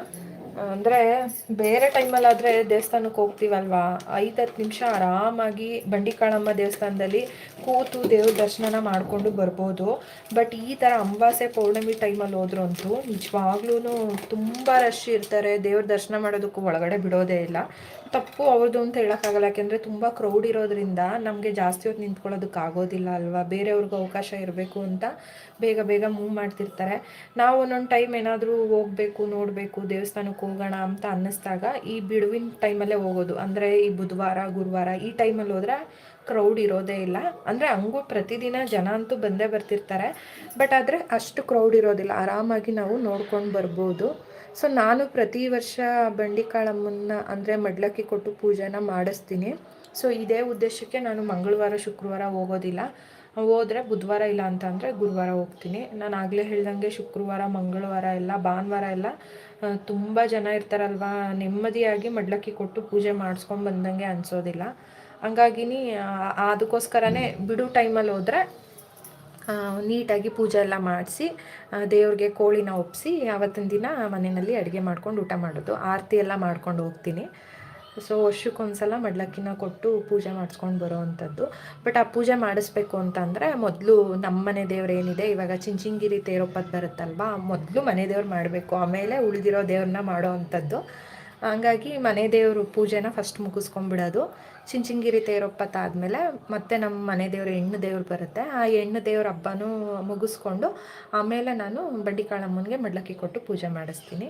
ಅಂದರೆ ಬೇರೆ ಟೈಮಲ್ಲಾದರೆ ದೇವಸ್ಥಾನಕ್ಕೆ ಹೋಗ್ತೀವಲ್ವಾ? ಐದು ಹತ್ತು ನಿಮಿಷ ಆರಾಮಾಗಿ ಬಂಡಿಕಾಳಮ್ಮ ದೇವಸ್ಥಾನದಲ್ಲಿ ಕೂತು ದೇವ್ರ ದರ್ಶನ ಮಾಡಿಕೊಂಡು ಬರ್ಬೋದು. ಬಟ್ ಈ ಥರ ಅಂಬಾಸೆ ಪೌರ್ಣಮಿ ಟೈಮಲ್ಲಿ ಹೋದ್ರು ಅಂತೂ ನಿಜವಾಗ್ಲೂ ತುಂಬ ರಶ್ ಇರ್ತಾರೆ. ದೇವ್ರ ದರ್ಶನ ಮಾಡೋದಕ್ಕೂ ಒಳಗಡೆ ಬಿಡೋದೇ ಇಲ್ಲ. ತಪ್ಪು ಅವ್ರದ್ದು ಅಂತ ಹೇಳೋಕ್ಕಾಗಲ್ಲ. ಯಾಕೆಂದರೆ ತುಂಬ ಕ್ರೌಡ್ ಇರೋದ್ರಿಂದ ನಮಗೆ ಜಾಸ್ತಿ ಹೊತ್ತು ನಿಂತ್ಕೊಳ್ಳೋದಕ್ಕೆ ಆಗೋದಿಲ್ಲ ಅಲ್ವಾ? ಬೇರೆಯವ್ರಿಗೂ ಅವಕಾಶ ಇರಬೇಕು ಅಂತ ಬೇಗ ಬೇಗ ಮೂವ್ ಮಾಡ್ತಿರ್ತಾರೆ. ನಾವು ಒಂದೊಂದು ಟೈಮ್ ಏನಾದರೂ ಹೋಗಬೇಕು, ನೋಡಬೇಕು, ದೇವಸ್ಥಾನಕ್ಕೆ ಹೋಗೋಣ ಅಂತ ಅನ್ನಿಸ್ದಾಗ ಈ ಬಿಡುವಿನ ಟೈಮಲ್ಲೇ ಹೋಗೋದು. ಅಂದರೆ ಈ ಬುಧವಾರ, ಗುರುವಾರ ಈ ಟೈಮಲ್ಲಿ ಹೋದರೆ ಕ್ರೌಡ್ ಇರೋದೇ ಇಲ್ಲ. ಅಂದರೆ ಹಂಗೂ ಪ್ರತಿದಿನ ಜನ ಅಂತೂ ಬಂದೇ ಬರ್ತಿರ್ತಾರೆ. ಬಟ್ ಆದರೆ ಅಷ್ಟು ಕ್ರೌಡ್ ಇರೋದಿಲ್ಲ. ಆರಾಮಾಗಿ ನಾವು ನೋಡ್ಕೊಂಡು ಬರ್ಬೋದು. ಸೊ ನಾನು ಪ್ರತಿ ವರ್ಷ ಬಂಡಿಕಾಳಮ್ಮನ್ನ ಅಂದರೆ ಮಡ್ಲಕ್ಕಿ ಕೊಟ್ಟು ಪೂಜೆನ ಮಾಡಿಸ್ತೀನಿ. ಸೊ ಇದೇ ಉದ್ದೇಶಕ್ಕೆ ನಾನು ಮಂಗಳವಾರ, ಶುಕ್ರವಾರ ಹೋಗೋದಿಲ್ಲ. ಹೋದರೆ ಬುಧವಾರ ಇಲ್ಲ ಅಂತ ಅಂದರೆ ಗುರುವಾರ ಹೋಗ್ತೀನಿ. ನಾನು ಆಗಲೇ ಹೇಳ್ದಂಗೆ ಶುಕ್ರವಾರ, ಮಂಗಳವಾರ ಎಲ್ಲ, ಭಾನುವಾರ ಎಲ್ಲ ತುಂಬ ಜನ ಇರ್ತಾರಲ್ವಾ, ನೆಮ್ಮದಿಯಾಗಿ ಮಡ್ಲಕ್ಕಿ ಕೊಟ್ಟು ಪೂಜೆ ಮಾಡಿಸ್ಕೊಂಡು ಬಂದಂಗೆ ಅನಿಸೋದಿಲ್ಲ. ಹಂಗಾಗಿನಿ ಅದಕ್ಕೋಸ್ಕರನೇ ಬಿಡು ಟೈಮಲ್ಲಿ ಹೋದರೆ ನೀಟಾಗಿ ಪೂಜೆ ಎಲ್ಲ ಮಾಡಿಸಿ ದೇವ್ರಿಗೆ ಕೋಳಿನ ಒಪ್ಪಿಸಿ ಆವತ್ತಿನ ದಿನ ಮನೆಯಲ್ಲಿ ಅಡುಗೆ ಮಾಡ್ಕೊಂಡು ಊಟ ಮಾಡೋದು, ಆರತಿ ಎಲ್ಲ ಮಾಡ್ಕೊಂಡು ಹೋಗ್ತೀನಿ. ಸೊ ವರ್ಷಕ್ಕೊಂದ್ಸಲ ಮಡ್ಲಕ್ಕಿನ ಕೊಟ್ಟು ಪೂಜೆ ಮಾಡಿಸ್ಕೊಂಡು ಬರೋ ಅಂಥದ್ದು. ಬಟ್ ಆ ಪೂಜೆ ಮಾಡಿಸ್ಬೇಕು ಅಂತಂದರೆ, ಮೊದಲು ನಮ್ಮ ಮನೆ ದೇವ್ರು ಏನಿದೆ, ಇವಾಗ ಚಿಂಚಿಂಗಿರಿ ತೇರೊಪ್ಪತ್ತು ಬರುತ್ತಲ್ವಾ, ಮೊದಲು ಮನೆ ದೇವ್ರು ಮಾಡಬೇಕು, ಆಮೇಲೆ ಉಳಿದಿರೋ ದೇವ್ರನ್ನ ಮಾಡೋ ಅಂಥದ್ದು. ಹಂಗಾಗಿ ಮನೆ ದೇವರು ಪೂಜೆನ ಫಸ್ಟ್ ಮುಗಿಸ್ಕೊಂಡ್ಬಿಡೋದು. ಚಿಂಚಿಂಗಿರಿ ತೇರೊಪ್ಪತ್ತಾದಮೇಲೆ ಮತ್ತೆ ನಮ್ಮ ಮನೆ ದೇವರು ಹೆಣ್ಣು ದೇವ್ರು ಬರುತ್ತೆ. ಆ ಹೆಣ್ಣು ದೇವ್ರ ಹಬ್ಬನೂ ಮುಗಿಸ್ಕೊಂಡು ಆಮೇಲೆ ನಾನು ಬಂಡಿಕಾಳಮ್ಮನಿಗೆ ಮಡ್ಲಕ್ಕಿ ಕೊಟ್ಟು ಪೂಜೆ ಮಾಡಿಸ್ತೀನಿ.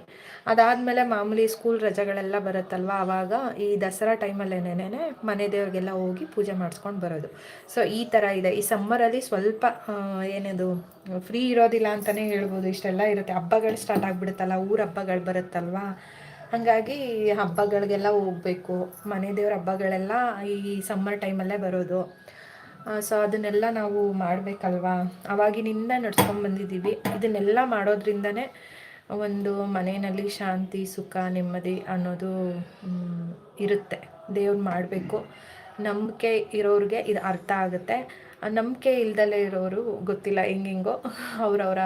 ಅದಾದಮೇಲೆ ಮಾಮೂಲಿ ಸ್ಕೂಲ್ ರಜೆಗಳೆಲ್ಲ ಬರುತ್ತಲ್ವ ಆವಾಗ ಈ ದಸರಾ ಟೈಮಲ್ಲೇನೇನೆ ಮನೆ ದೇವ್ರಿಗೆಲ್ಲ ಹೋಗಿ ಪೂಜೆ ಮಾಡಿಸ್ಕೊಂಡು ಬರೋದು. ಸೊ ಈ ಥರ ಇದೆ. ಈ ಸಮ್ಮರಲ್ಲಿ ಸ್ವಲ್ಪ ಏನಿದು ಫ್ರೀ ಇರೋದಿಲ್ಲ ಅಂತಲೇ ಹೇಳ್ಬೋದು. ಇಷ್ಟೆಲ್ಲ ಇರುತ್ತೆ. ಹಬ್ಬಗಳು ಸ್ಟಾರ್ಟ್ ಆಗಿಬಿಡುತ್ತಲ್ಲ, ಊರ ಹಬ್ಬಗಳು ಬರುತ್ತಲ್ವಾ? ಹಾಗಾಗಿ ಹಬ್ಬಗಳಿಗೆಲ್ಲ ಹೋಗ್ಬೇಕು. ಮನೆ ದೇವ್ರ ಹಬ್ಬಗಳೆಲ್ಲ ಈ ಸಮ್ಮರ್ ಟೈಮಲ್ಲೇ ಬರೋದು. ಸೊ ಅದನ್ನೆಲ್ಲ ನಾವು ಮಾಡಬೇಕಲ್ವಾ? ಅವಾಗಿನಿಂದ ನಡ್ಸ್ಕೊಂಡು ಬಂದಿದ್ದೀವಿ. ಇದನ್ನೆಲ್ಲ ಮಾಡೋದ್ರಿಂದನೇ ಒಂದು ಮನೆಯಲ್ಲಿ ಶಾಂತಿ, ಸುಖ, ನೆಮ್ಮದಿ ಅನ್ನೋದು ಇರುತ್ತೆ. ದೇವ್ರು ಮಾಡಬೇಕು. ನಂಬಿಕೆ ಇರೋರಿಗೆ ಇದು ಅರ್ಥ ಆಗುತ್ತೆ. ನಂಬಿಕೆ ಇಲ್ದಲೇ ಇರೋರು ಗೊತ್ತಿಲ್ಲ ಹೆಂಗೆಂಗೋ ಅವರವರ,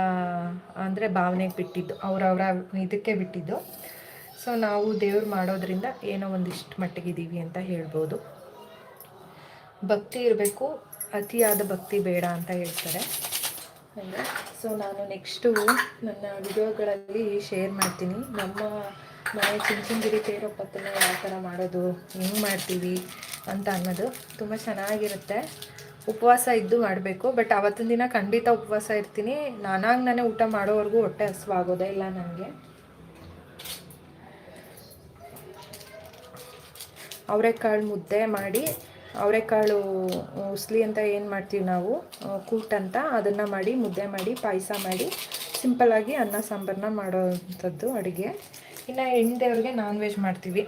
ಅಂದರೆ ಭಾವನೆಗೆ ಬಿಟ್ಟಿದ್ದು. ಅವರವರ ಇದಕ್ಕೆ ಬಿಟ್ಟಿದ್ದು. ಸೊ ನಾವು ದೇವ್ರು ಮಾಡೋದ್ರಿಂದ ಏನೋ ಒಂದಿಷ್ಟು ಮಟ್ಟಿಗಿದ್ದೀವಿ ಅಂತ ಹೇಳ್ಬೋದು. ಭಕ್ತಿ ಇರಬೇಕು, ಅತಿಯಾದ ಭಕ್ತಿ ಬೇಡ ಅಂತ ಹೇಳ್ತಾರೆ. ಸೊ ನಾನು ನೆಕ್ಸ್ಟು ನನ್ನ ವಿಡಿಯೋಗಳಲ್ಲಿ ಶೇರ್ ಮಾಡ್ತೀನಿ. ನಮ್ಮ ಮನೆ ಚಿಂಚಿಂಗಿರಿ ತೇರೊಪ್ಪತ್ತನ್ನ ಯಾವ ಥರ ಮಾಡೋದು, ಹೆಂಗೆ ಮಾಡ್ತೀವಿ ಅಂತ ಅನ್ನೋದು ತುಂಬ ಚೆನ್ನಾಗಿರುತ್ತೆ. ಉಪವಾಸ ಇದ್ದು ಮಾಡಬೇಕು, ಬಟ್ ಅವತ್ತಿನ ದಿನ ಖಂಡಿತ ಉಪವಾಸ ಇರ್ತೀನಿ. ನಾನಾಗಿ ನಾನೇ ಊಟ ಮಾಡೋವರೆಗೂ ಹೊಟ್ಟೆ ಹಸುವಾಗೋದೇ ಇಲ್ಲ ನನಗೆ ಅವರೆಕಾಳು ಮುದ್ದೆ ಮಾಡಿ, ಅವರೆಕಾಳು ಉಸ್ಲಿ ಅಂತ ಏನು ಮಾಡ್ತೀವಿ ನಾವು ಕೂಟ್ ಅಂತ ಅದನ್ನು ಮಾಡಿ, ಮುದ್ದೆ ಮಾಡಿ, ಪಾಯಸ ಮಾಡಿ ಸಿಂಪಲ್ಲಾಗಿ ಅನ್ನ ಸಾಂಬಾರನ್ನ ಮಾಡೋವಂಥದ್ದು ಅಡುಗೆ. ಇನ್ನು ಹೆಣ್ದೇವ್ರಿಗೆ ನಾನ್ ವೆಜ್ ಮಾಡ್ತೀವಿ.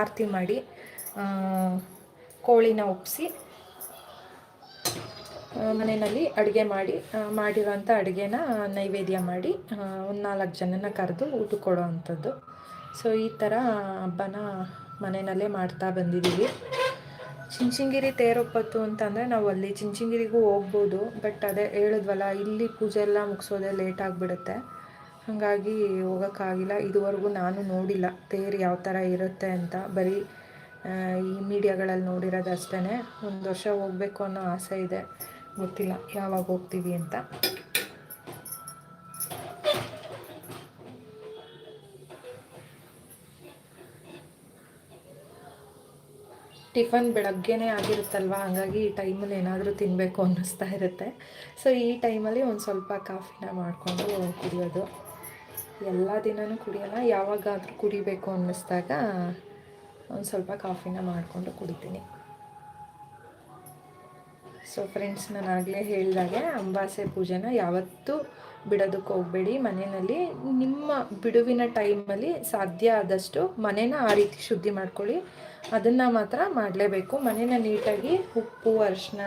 ಆರತಿ ಮಾಡಿ ಕೋಳಿನ ಒಪ್ಪಿಸಿ ಮನೆಯಲ್ಲಿ ಅಡುಗೆ ಮಾಡಿ ಮಾಡಿರೋಂಥ ಅಡುಗೆನ ನೈವೇದ್ಯ ಮಾಡಿ ಒಂದು ನಾಲ್ಕು ಜನನ ಕರೆದು ಊಟ ಕೊಡೋ ಅಂಥದ್ದು ಸೊ ಈ ಥರ ಹಬ್ಬನ ಮನೆಯಲ್ಲೇ ಮಾಡ್ತಾ ಬಂದಿದ್ದೀವಿ. ಚಿಂಚಿಂಗಿರಿ ತೇರೊಪ್ಪತ್ತು ಅಂತಂದರೆ ನಾವು ಅಲ್ಲಿ ಚಿಂಚಿಂಗಿರಿಗೂ ಹೋಗ್ಬೋದು. ಬಟ್ ಅದೇ ಹೇಳಿದ್ವಲ್ಲ, ಇಲ್ಲಿ ಪೂಜೆ ಎಲ್ಲ ಮುಗಿಸೋದೇ ಲೇಟ್ ಆಗಿಬಿಡುತ್ತೆ. ಹಾಗಾಗಿ ಹೋಗೋಕ್ಕಾಗಿಲ್ಲ. ಇದುವರೆಗೂ ನಾನು ನೋಡಿಲ್ಲ ತೇರು ಯಾವ ಥರ ಇರುತ್ತೆ ಅಂತ. ಬರೀ ಈ ಮೀಡಿಯಾಗಳಲ್ಲಿ ನೋಡಿರೋದು ಅಷ್ಟೇ ಒಂದು ವರ್ಷ ಹೋಗಬೇಕು ಅನ್ನೋ ಆಸೆ ಇದೆ. ಗೊತ್ತಿಲ್ಲ ಯಾವಾಗ ಹೋಗ್ತೀವಿ ಅಂತ. ಟಿಫನ್ ಬೆಳಗ್ಗೆನೇ ಆಗಿರುತ್ತಲ್ವ? ಹಾಗಾಗಿ ಈ ಟೈಮಲ್ಲಿ ಏನಾದರೂ ತಿನ್ನಬೇಕು ಅನ್ನಿಸ್ತಾ ಇರುತ್ತೆ. ಸೊ ಈ ಟೈಮಲ್ಲಿ ಒಂದು ಸ್ವಲ್ಪ ಕಾಫಿನ ಮಾಡಿಕೊಂಡು ಕುಡಿಯೋದು. ಎಲ್ಲ ದಿನವೂ ಕುಡಿಯೋಲ್ಲ, ಯಾವಾಗಾದರೂ ಕುಡಿಬೇಕು ಅನ್ನಿಸ್ದಾಗ ಒಂದು ಸ್ವಲ್ಪ ಕಾಫಿನ ಮಾಡಿಕೊಂಡು ಕುಡಿತೀನಿ. ಸೊ ಫ್ರೆಂಡ್ಸ್ ನಾನು ಆಗಲೇ ಹೇಳಿದಾಗೆ ಅಂಬಾಸೆ ಪೂಜೆನ ಯಾವತ್ತೂ ಬಿಡೋದಕ್ಕೆ ಹೋಗಬೇಡಿ. ಮನೆಯಲ್ಲಿ ನಿಮ್ಮ ಬಿಡುವಿನ ಟೈಮಲ್ಲಿ ಸಾಧ್ಯ ಆದಷ್ಟು ಮನೇನ ಆ ರೀತಿ ಶುದ್ಧಿ ಮಾಡ್ಕೊಳ್ಳಿ. ಅದನ್ನು ಮಾತ್ರ ಮಾಡಲೇಬೇಕು. ಮನೇನ ನೀಟಾಗಿ ಉಪ್ಪು ಅರಿಶಿನ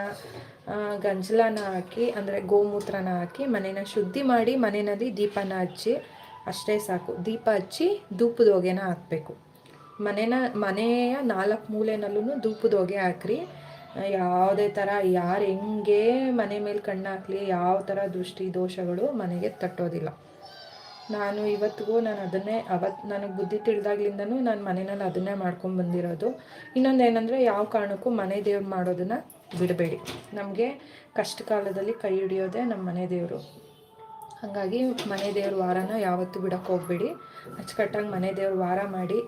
ಗಂಜಲನ ಹಾಕಿ, ಅಂದರೆ ಗೋಮೂತ್ರನ ಹಾಕಿ ಮನೇನ ಶುದ್ಧಿ ಮಾಡಿ ಮನೆಯಲ್ಲಿ ದೀಪನ ಹಚ್ಚಿ, ಅಷ್ಟೇ ಸಾಕು. ದೀಪ ಹಚ್ಚಿ ಧೂಪದ ಹೊಗೆನ ಹಾಕಬೇಕು. ಮನೇನ ಮನೆಯ ನಾಲ್ಕು ಮೂಲೆನಲ್ಲೂ ಧೂಪದ ಹೊಗೆ ಹಾಕ್ರಿ. ಯಾವುದೇ ಥರ ಯಾರು ಹೆಂಗೆ ಮನೆ ಮೇಲೆ ಕಣ್ಣು ಹಾಕ್ಲಿ ಯಾವ ಥರ ದೃಷ್ಟಿ ದೋಷಗಳು ಮನೆಗೆ ತಟ್ಟೋದಿಲ್ಲ. ನಾನು ಇವತ್ತಿಗೂ ನಾನು ಅದನ್ನೇ ಅವತ್ತು ನನಗೆ ಬುದ್ಧಿ ತಿಳಿದಾಗ್ಲಿಂದನೂ ನಾನು ಮನೆಯಲ್ಲಿ ಅದನ್ನೇ ಮಾಡ್ಕೊಂಡು ಬಂದಿರೋದು. ಇನ್ನೊಂದು ಏನಂದರೆ ಯಾವ ಕಾರಣಕ್ಕೂ ಮನೆ ದೇವ್ರು ಮಾಡೋದನ್ನು ಬಿಡಬೇಡಿ. ನಮಗೆ ಕಷ್ಟ ಕಾಲದಲ್ಲಿ ಕೈ ಹಿಡಿಯೋದೇ ನಮ್ಮ ಮನೆ ದೇವರು. ಹಾಗಾಗಿ ಮನೆ ದೇವ್ರ ವಾರನ ಯಾವತ್ತೂ ಬಿಡೋಕ್ಕೆ ಹೋಗಬೇಡಿ. ಅಚ್ಚುಕಟ್ಟಾಗಿ ಮನೆ ದೇವ್ರ ವಾರ ಮಾಡಿ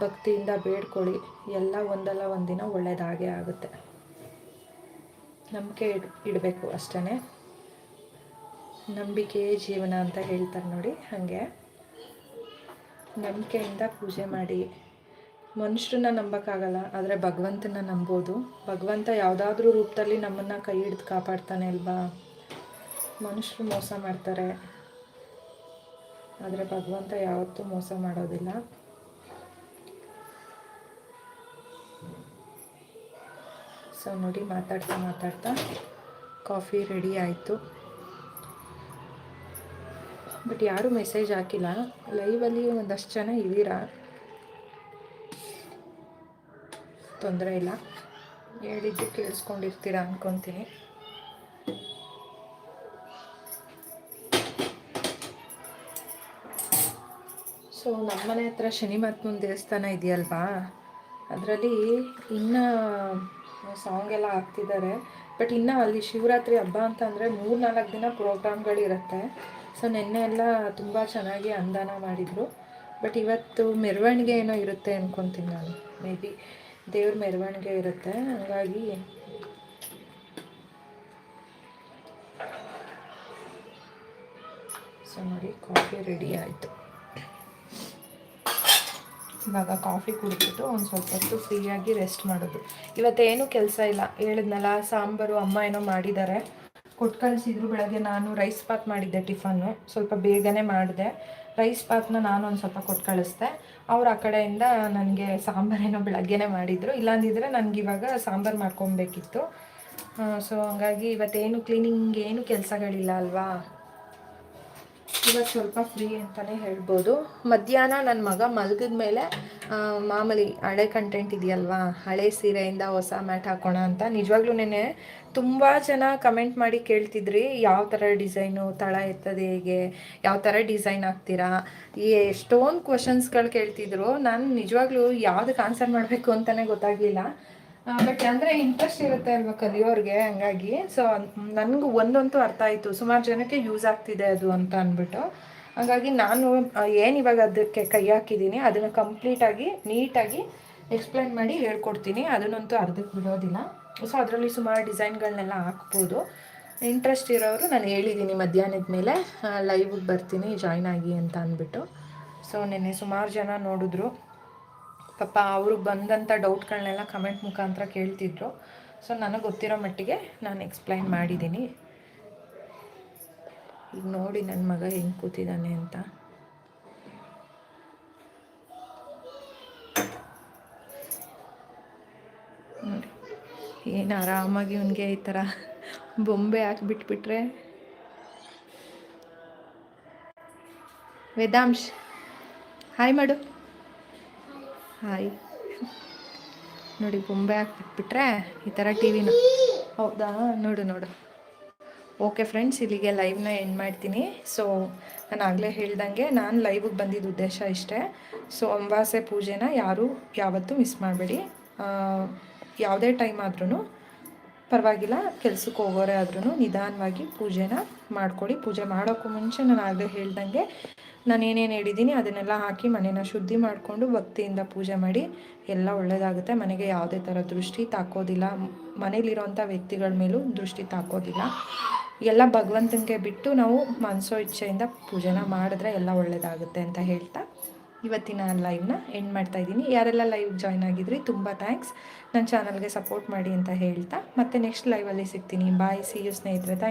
ಭಕ್ತಿಯಿಂದ ಬೇಡ್ಕೊಳ್ಳಿ. ಎಲ್ಲ ಒಂದಲ್ಲ ಒಂದಿನ ಒಳ್ಳೆಯದಾಗೇ ಆಗುತ್ತೆ. ನಂಬಿಕೆ ಇಡ್, ಇಡಬೇಕು ಅಷ್ಟೇ ನಂಬಿಕೆಯೇ ಜೀವನ ಅಂತ ಹೇಳ್ತಾರೆ ನೋಡಿ ಹಾಗೆ. ನಂಬಿಕೆಯಿಂದ ಪೂಜೆ ಮಾಡಿ. ಮನುಷ್ಯರನ್ನ ನಂಬೋಕ್ಕಾಗಲ್ಲ, ಆದರೆ ಭಗವಂತನ ನಂಬೋದು. ಭಗವಂತ ಯಾವುದಾದ್ರೂ ರೂಪದಲ್ಲಿ ನಮ್ಮನ್ನು ಕೈ ಹಿಡಿದು ಕಾಪಾಡ್ತಾನೆ ಅಲ್ವಾ? ಮನುಷ್ಯರು ಮೋಸ ಮಾಡ್ತಾರೆ. ಆದರೆ ಭಗವಂತ ಯಾವತ್ತೂ ಮೋಸ ಮಾಡೋದಿಲ್ಲ. ಸೊ ನೋಡಿ ಮಾತಾಡ್ತಾ ಮಾತಾಡ್ತಾ ಕಾಫಿ ರೆಡಿ ಆಯಿತು. ಬಟ್ ಯಾರೂ ಮೆಸೇಜ್ ಹಾಕಿಲ್ಲ. ಲೈವಲ್ಲಿ ಒಂದಷ್ಟು ಜನ ಇದ್ದೀರಾ? ತೊಂದರೆ ಇಲ್ಲ. ಹೇಳಿದ್ದು ಕೇಳಿಸ್ಕೊಂಡಿರ್ತೀರ ಅಂದ್ಕೊತೀನಿ ಸೊ ನಮ್ಮನೆ ಹತ್ರ ಶನಿ ಮಹಾತ್ಮನ ದೇವಸ್ಥಾನ ಇದೆಯಲ್ವಾ? ಅದರಲ್ಲಿ ಇನ್ನು ಸಾಂಗ್ ಎಲ್ಲ ಹಾಕ್ತಿದ್ದಾರೆ ಬಟ್ ಇನ್ನು ಅಲ್ಲಿ ಶಿವರಾತ್ರಿ ಹಬ್ಬ ಅಂತ ಅಂದರೆ ಮೂರು ನಾಲ್ಕು ದಿನ ಪ್ರೋಗ್ರಾಮ್ಗಳಿರುತ್ತೆ ಸೊ ನಿನ್ನೆ ಎಲ್ಲ ತುಂಬ ಚೆನ್ನಾಗಿ ಅಂದಾನ ಮಾಡಿದರು. ಬಟ್ ಇವತ್ತು ಮೆರವಣಿಗೆ ಏನೋ ಇರುತ್ತೆ ಅಂದ್ಕೊತೀನಿ ನಾನು. ಮೇ ಬಿ ದೇವ್ರ ಮೆರವಣಿಗೆ ಇರುತ್ತೆ. ಹಾಗಾಗಿ ಸೊ ನೋಡಿ ಕಾಫಿ ರೆಡಿ ಆಯಿತು. ಇವಾಗ ಕಾಫಿ ಕುಡಿದ್ಬಿಟ್ಟು ಒಂದು ಸ್ವಲ್ಪ ಹೊತ್ತು ಫ್ರೀಯಾಗಿ ರೆಸ್ಟ್ ಮಾಡೋದು. ಇವತ್ತೇನು ಕೆಲಸ ಇಲ್ಲ. ಹೇಳಿದ್ನಲ್ಲ, ಸಾಂಬಾರು ಅಮ್ಮ ಏನೋ ಮಾಡಿದ್ದಾರೆ. ಕೊಟ್ಟು ಕಳಿಸಿದ್ರು ಬೆಳಗ್ಗೆ ನಾನು ರೈಸ್ ಪಾತ್ ಮಾಡಿದ್ದೆ ಟಿಫನ್ನು ಸ್ವಲ್ಪ ಬೇಗನೆ ಮಾಡಿದೆ. ರೈಸ್ ಪಾತ್ನ ನಾನು ಒಂದು ಸ್ವಲ್ಪ ಕೊಟ್ಟು ಕಳಿಸ್ದೆ. ಅವ್ರು ಆ ಕಡೆಯಿಂದ ನನಗೆ ಸಾಂಬಾರೇನೋ ಬೆಳಗ್ಗೆನೆ ಮಾಡಿದರು. ಇಲ್ಲಾಂದಿದ್ರೆ ನನಗೆ ಇವಾಗ ಸಾಂಬಾರು ಮಾಡ್ಕೊಬೇಕಿತ್ತು. ಸೊ ಹಂಗಾಗಿ ಇವತ್ತೇನು ಕ್ಲೀನಿಂಗ್ ಏನು ಕೆಲಸಗಳಿಲ್ಲ ಅಲ್ವಾ? ಇವತ್ತು ಸ್ವಲ್ಪ ಫ್ರೀ ಅಂತಲೇ ಹೇಳ್ಬೋದು. ಮಧ್ಯಾಹ್ನ ನನ್ನ ಮಗ ಮಲಗಿದ ಮೇಲೆ ಮಾಮೂಲಿ ಹಳೆ ಕಂಟೆಂಟ್ ಇದೆಯಲ್ವಾ? ಹಳೆ ಸೀರೆಯಿಂದ ಹೊಸ ಮ್ಯಾಟ್ ಹಾಕೋಣ ಅಂತ. ನಿಜವಾಗ್ಲೂ ನೆನೆ ತುಂಬ ಜನ ಕಮೆಂಟ್ ಮಾಡಿ ಕೇಳ್ತಿದ್ರಿ, ಯಾವ ಥರ ಡಿಸೈನು ತಳ ಎತ್ತದೆ ಹೇಗೆ, ಯಾವ ಥರ ಡಿಸೈನ್ ಹಾಕ್ತೀರಾ? ಎಷ್ಟೊಂದು ಕ್ವಶನ್ಸ್ಗಳು ಕೇಳ್ತಿದ್ರು. ನಾನು ನಿಜವಾಗ್ಲೂ ಯಾವುದಕ್ಕೆ ಆನ್ಸರ್ ಮಾಡಬೇಕು ಅಂತಲೇ ಗೊತ್ತಾಗಲಿಲ್ಲ. ಬಟ್ ಅಂದರೆ ಇಂಟ್ರೆಸ್ಟ್ ಇರುತ್ತೆ ಅಲ್ವಾ ಕಲಿಯೋರಿಗೆ ಹಂಗಾಗಿ? ಸೊ ನನಗೂ ಒಂದಂತೂ ಅರ್ಥ ಆಯ್ತು. ಸುಮಾರು ಜನಕ್ಕೆ ಯೂಸ್ ಆಗ್ತಿದೆ ಅದು ಅಂತ ಅಂದ್ಬಿಟ್ಟು. ಹಾಗಾಗಿ ನಾನು ಏನು ಇವಾಗ ಅದಕ್ಕೆ ಕೈ ಹಾಕಿದ್ದೀನಿ ಅದನ್ನು ಕಂಪ್ಲೀಟಾಗಿ ನೀಟಾಗಿ ಎಕ್ಸ್ಪ್ಲೈನ್ ಮಾಡಿ ಹೇಳ್ಕೊಡ್ತೀನಿ. ಅದನ್ನಂತೂ ಅರ್ಧಕ್ಕೆ ಬಿಡೋದಿಲ್ಲ. ಸೊ ಅದರಲ್ಲಿ ಸುಮಾರು ಡಿಸೈನ್ಗಳನ್ನೆಲ್ಲ ಹಾಕ್ಬೋದು. ಇಂಟ್ರೆಸ್ಟ್ ಇರೋರು ನಾನು ಹೇಳಿದ್ದೀನಿ ಮಧ್ಯಾಹ್ನದ ಮೇಲೆ ಲೈವ್ಗೆ ಬರ್ತೀನಿ ಜಾಯ್ನ್ ಆಗಿ ಅಂತ ಅಂದ್ಬಿಟ್ಟು. ಸೊ ನಿನ್ನೆ ಸುಮಾರು ಜನ ನೋಡಿದ್ರು. ಪಾಪ ಅವರು ಬಂದಂಥ ಡೌಟ್ಗಳನ್ನೆಲ್ಲ ಕಮೆಂಟ್ ಮುಖಾಂತರ ಕೇಳ್ತಿದ್ರು. ಸೊ ನನಗೆ ಗೊತ್ತಿರೋ ಮಟ್ಟಿಗೆ ನಾನು ಎಕ್ಸ್ಪ್ಲೈನ್ ಮಾಡಿದ್ದೀನಿ ಈಗ ನೋಡಿ ನನ್ನ ಮಗ ಹೆಂಗೆ ಕೂತಿದ್ದಾನೆ ಅಂತ. ಏನು ಆರಾಮಾಗಿ ಅವನಿಗೆ ಈ ಥರ ಬೊಂಬೆ ಹಾಕಿಬಿಟ್ಬಿಟ್ರೆ ವೇದಾಂಶ್, ಹಾಯ್ ಮಾಡು. ಹಾಯ್. ನೋಡಿ, ಬೊಂಬೆ ಹಾಕ್ಬಿಟ್ಬಿಟ್ರೆ ಈ ಥರ ಟಿ ವಿನ ಹೌದಾ? ನೋಡು ನೋಡು. ಓಕೆ ಫ್ರೆಂಡ್ಸ್ ಇಲ್ಲಿಗೆ ಲೈವ್ನ ಎಂಡ್ ಮಾಡ್ತೀನಿ. ಸೊ ನಾನು ಆಗಲೇ ಹೇಳ್ದಂಗೆ ನಾನು ಲೈವಿಗೆ ಬಂದಿದ್ದ ಉದ್ದೇಶ ಇಷ್ಟೇ. ಸೊ ಅಂಬಾಸೆ ಪೂಜೆನ ಯಾರೂ ಯಾವತ್ತೂ ಮಿಸ್ ಮಾಡಬೇಡಿ. ಯಾವುದೇ ಟೈಮ್ ಆದ್ರೂ ಪರವಾಗಿಲ್ಲ, ಕೆಲ್ಸಕ್ಕೆ ಹೋಗೋರೆ ಆದ್ರೂ ನಿಧಾನವಾಗಿ ಪೂಜೆನ ಮಾಡ್ಕೊಳ್ಳಿ. ಪೂಜೆ ಮಾಡೋಕ್ಕೂ ಮುಂಚೆ ನಾನು ಆಗಲೇ ಹೇಳ್ದಂಗೆ ನಾನು ಏನೇನು ಹೇಳಿದ್ದೀನಿ ಅದನ್ನೆಲ್ಲ ಹಾಕಿ ಮನೇನ ಶುದ್ಧಿ ಮಾಡಿಕೊಂಡು ಭಕ್ತಿಯಿಂದ ಪೂಜೆ ಮಾಡಿ ಎಲ್ಲ ಒಳ್ಳೆಯದಾಗುತ್ತೆ ಮನೆಗೆ ಯಾವುದೇ ಥರ ದೃಷ್ಟಿ ತಾಕೋದಿಲ್ಲ. ಮನೇಲಿರೋಂಥ ವ್ಯಕ್ತಿಗಳ ಮೇಲೂ ದೃಷ್ಟಿ ತಾಕೋದಿಲ್ಲ. ಎಲ್ಲ ಭಗವಂತನಿಗೆ ಬಿಟ್ಟು ನಾವು ಮನಸೋ ಇಚ್ಛೆಯಿಂದ ಪೂಜೆನ ಮಾಡಿದ್ರೆ ಎಲ್ಲ ಒಳ್ಳೆಯದಾಗುತ್ತೆ ಅಂತ ಹೇಳ್ತಾ ಇವತ್ತಿನ ಲೈವ್ನ ಎಂಡ್ ಮಾಡ್ತಾ ಇದ್ದೀನಿ. ಯಾರೆಲ್ಲ ಲೈವ್ ಜಾಯ್ನ್ ಆಗಿದ್ರಿ, ತುಂಬ ಥ್ಯಾಂಕ್ಸ್. ನನ್ನ ಚಾನಲ್ಗೆ ಸಪೋರ್ಟ್ ಮಾಡಿ ಅಂತ ಹೇಳ್ತಾ ಮತ್ತೆ ನೆಕ್ಸ್ಟ್ ಲೈವಲ್ಲಿ ಸಿಗ್ತೀನಿ. ಬಾಯ್ ಸಿ ಯು ಸ್ನೇಹಿತರೆ. ಥ್ಯಾಂಕ್